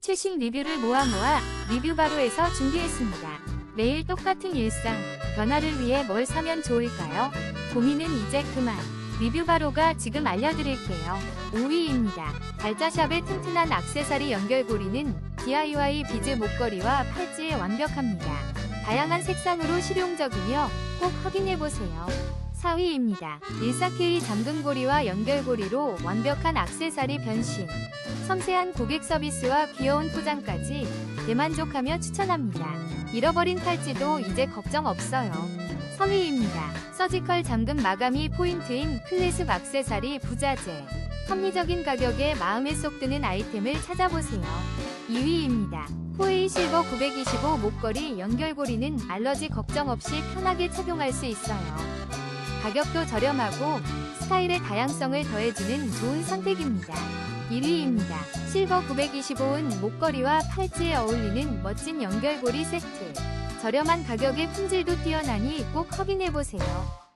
최신 리뷰를 모아 모아 리뷰 바로에서 준비했습니다. 매일 똑같은 일상, 변화를 위해 뭘 사면 좋을까요? 고민은 이제 그만. 리뷰 바로가 지금 알려드릴게요. 5위입니다. 발자샵의 튼튼한 악세사리 연결고리는 DIY 비즈 목걸이와 팔찌에 완벽합니다. 다양한 색상으로 실용적이며 꼭 확인해보세요. 4위입니다. 14K 잠금고리와 연결고리로 완벽한 악세사리 변신. 섬세한 고객 서비스와 귀여운 포장까지 대만족하며 추천합니다. 잃어버린 팔찌도 이제 걱정 없어요. 3위입니다. 서지컬 잠금 마감이 포인트인 클래식 악세사리 부자재. 합리적인 가격에 마음에 쏙 드는 아이템을 찾아보세요. 2위입니다. 포에이 실버 925 목걸이 연결고리는 알러지 걱정 없이 편하게 착용할 수 있어요. 가격도 저렴하고 스타일의 다양성을 더해주는 좋은 선택입니다. 1위입니다. 실버 925은 목걸이와 팔찌에 어울리는 멋진 연결고리 세트. 저렴한 가격에 품질도 뛰어나니 꼭 확인해보세요.